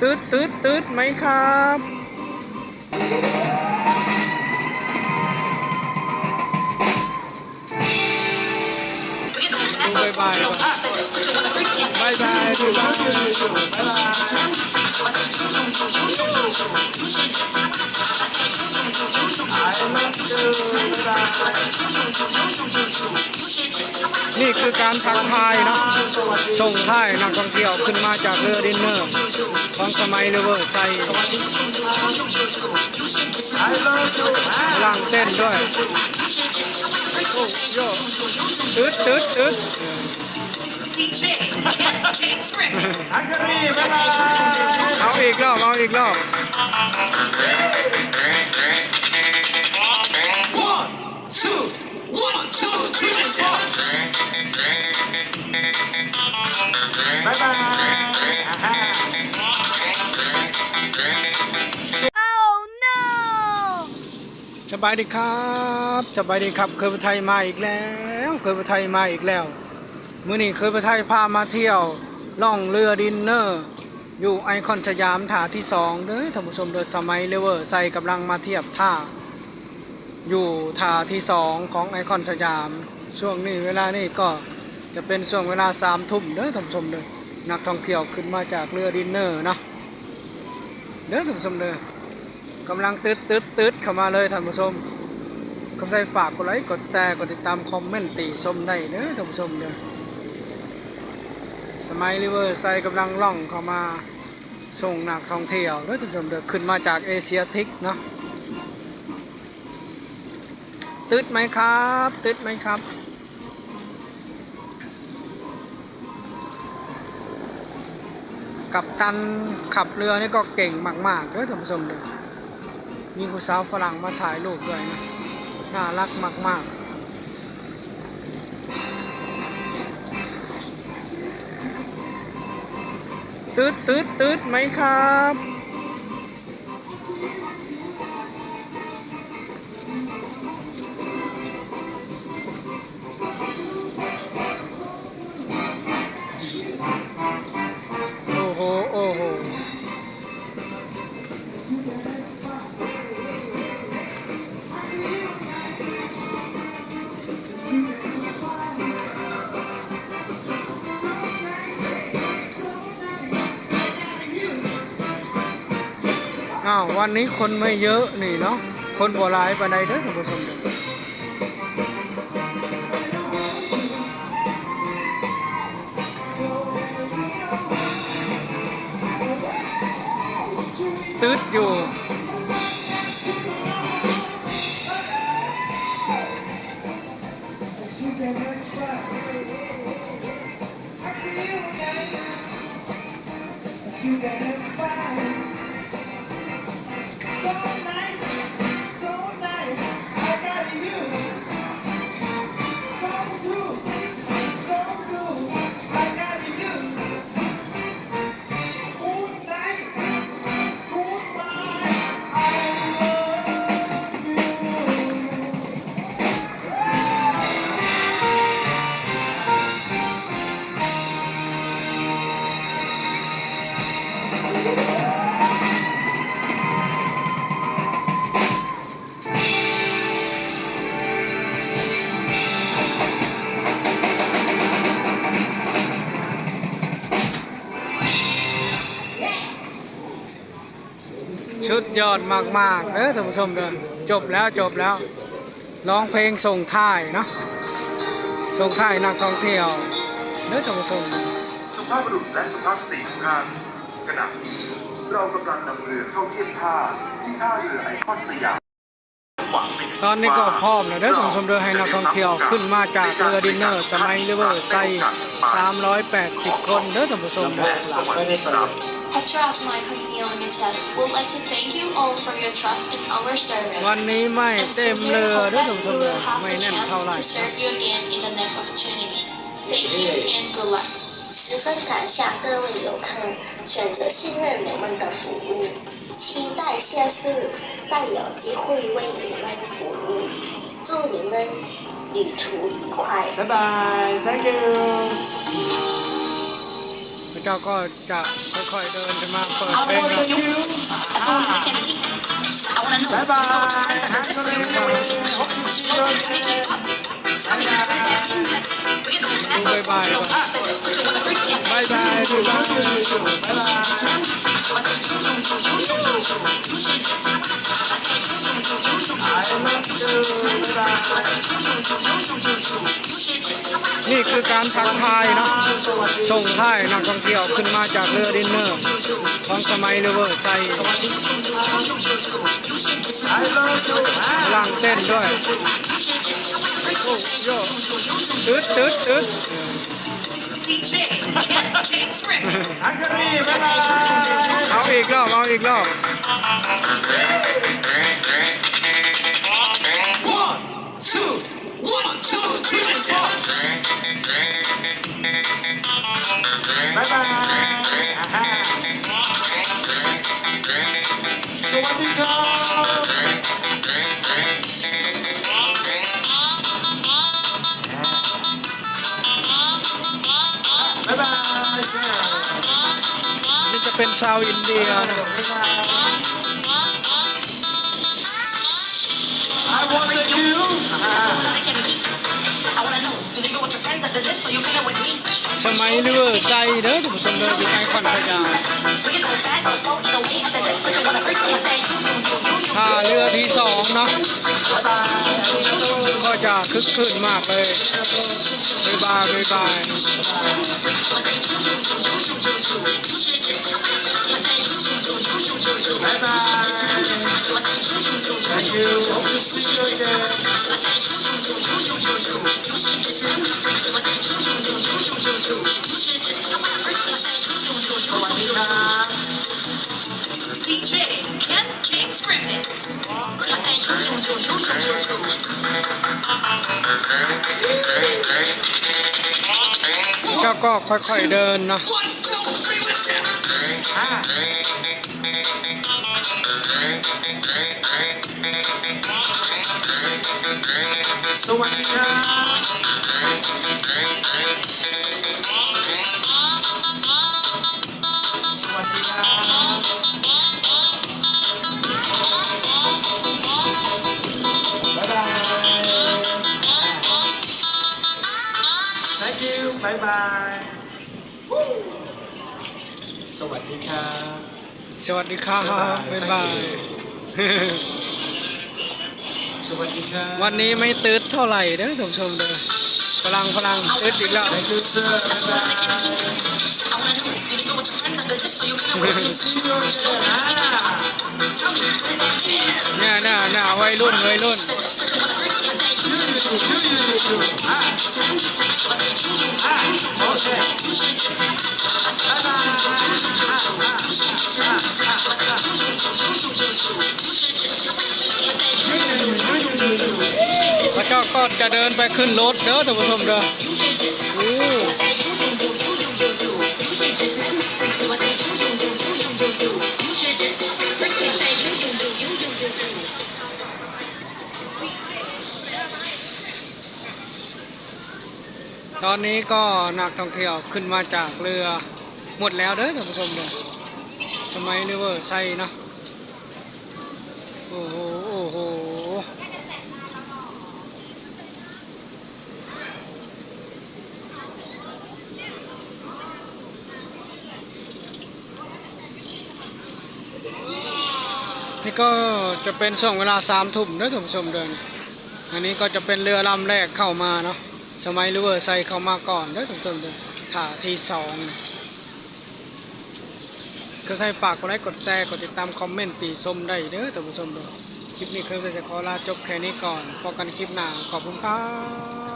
ตืดตืดตืดไหมครับบายบายบายบายบาย นี่คือการทักทายเนาะส่งท้ายนักท่องเที่ยวขึ้นมาจากเรือดินเนอร์ของสมัยเรือเวอร์ไซล่างเต้นด้วยโอ้โยตืดตืดตืดอังกฤษบ๊ายบายเอาอีกรอบเอาอีกรอบ บายดีครับสบายดีครับเคยไปไทยมาอีกแล้วเคยไปไทยมาอีกแล้วมื้อนี้เคยไปไทยพามาเที่ยวล่องเรือดินเนอร์ อยู่ไอคอนสยามท่าที่สองเด้อท่านผู้ชมเด้อสมัยเลเวอร์ใส่กำลังมาเทียบท่า อยู่ท่าที่สองของไอคอนสยาม ช่วงนี้เวลานี่ก็จะเป็นช่วงเวลาสามทุ่มเด้อท่านผู้ชมเด้อนักท่องเที่ยวขึ้นมาจากเรือดินเนอร์เนาะเด้อท่านผู้ชมเด้อ กำลังตึดตึดตึดเข้ามาเลยท่านผู้ชมก็ใส่ฝากกดไลค์กดแชร์กดติดตามคอมเมนต์ติชมได้เด้อท่านผู้ชมเด้อสมัยริเวอร์ไซกำลังล่องเข้ามาส่งนักท่องเที่ยวเด้อท่านผู้ชมเด้อขึ้นมาจากเอเชียทิกเนาะตึดไหมครับตึดไหมครับกับตันขับเรือนี่ก็เก่งมากๆเลยท่านผู้ชมเลย มีผู้สาวฝรั่งมาถ่ายรูปด้วยนะ น่ารักมาก ๆตืดตืดตืดไหมครับาววันนี้คนไม่เยอะนี่เนาะคนบัวลายปานใดเด้อท่านผู้ชมเด้อตืดอยู่ So nice, Yeah. ชุดยอดมากๆเด้อท่านผู้ชมเดินจบแล้วจบแล้วร้องเพลงส่งท้ายเนาะส่งท้ายนักท่องเที่ยวเด้อท่านผู้ชมสุภาพบุรุษและสุภาพสตรีทุกท่านขณะนี้เรากำลังนำเรือเข้าเทียบท่าที่ท่าเรือไอคอนสยาม ตอนนี้ก็พร้อมแล้วเด้อท่านผู้ชมเด้อให้นักท่องเที่ยวขึ้นมาจากเรือดินเนอร์สมัยเรือเวอร์ไซ380 คนเด้อท่านผู้ชมเด้อ และสวัสดีครับ Petras My Company Limited would like to thank you all for your trust in our service. วันนี้ไม่ and เต็ม sincerely เรือ hope เด้อ that ท่านผู้ช we มเด้อ will have ไม่ the แน่น chance เท่าไหร่ to serve you again in the next opportunity. Thank you and good luck. 十分感谢各位游客选择信任我们的服务， 期待下次再有机会为你们服务，祝你们旅途愉快。 บ๊ายบาย thank you พระเจ้าก็จะค่อยๆเดินจะมาเปิดเพล เลยนะ As long as it can be. I wanna know. Bye bye. Friends are just so you can know what it is. Hope to see you Don't again. นี่คือการทักทายนะส่งท้ายนักท่องเที่ยวขึ้นมาจากเรือดินเนอร์ของสมัยเรอเวอร์ไซล่างเต้นด้วย โอ้โยตึ๊ดตึ๊ดตึ๊ด DJ, James Rick. อังกฤษบ๊ายบายเอาอีกรอบเอาอีกรอบ One, two, one, two, three, let's go. Bye bye. Aha. สวัสดีครับ เป็นซาวอินเดียนะ I want the you. I can be. I wanna know. You leave it with your friends after this, so you can with me. สมัยเรือเวอร์ไซเด้อท่านผู้ชมเด้ออยู่ไอคอนพญา We can go fast or slow, you know, after this, but you wanna freak, so I say, you, you, you, you, you. ท่าเรือที่สองเนาะก็จะคึกคืนมากเลยบ๊ายบายบ๊ายบาย Bye bye. Thank you. Hope to see you again. สวัสดีครับ DJ, Ken James Remix. So I say, you, you, you, you, you, you, you. ก็ก็ค่อยๆเดินนะ One, สวัสดีครับสวัสดีครับบ๊ายบาย thank you บ๊ายบาย สวัสดีครับ สวัสดีครับ บ๊ายบาย สวัสดีครับวันนี้ไม่ตืดเท่าไหร่เด้อท่านผู้ชมเด้อพลังพลังตืดอีกแล้ว Thank you sir บ๊ายบาย I wanna know. You leave it with your friends after this, so you can with me. See you again อ่า Tell me, what is that in? เนี่ยเนี่ยเนี่ยวัยรุ่นวัยรุ่นอ่า อ่าโอเคบ๊ายบายอ่าอ่าอ่าพระเจ้าก็จะเดินไปขึ้นรถเด้อท่านผู้ชมเด้อโอ้ตอนนี้ก็นักท่องเที่ยวขึ้นมาจากเรือหมดแล้วเด้อท่านผู้ชมเด้อสมัยเรือเวอร์ไซเนาะโอ้โหโอ้โห นี่ก็จะเป็นช่วงเวลาสามทุ่มนะท่านผู้ชมเดิน อันนี้ก็จะเป็นเรือลำแรกเข้ามาเนาะสมัยริเวอร์ไซเข้ามาก่อนนะท่านผู้ชมเดินถ่าที่สองก็ใครฝากกดไลค์กดแชร์กดติดตามคอมเมนต์ตีส้มได้เด้อท่านผู้ชมเดินคลิปนี้เคยจะขอลาจบแค่นี้ก่อนพบกันคลิปหน้าขอบคุณครับ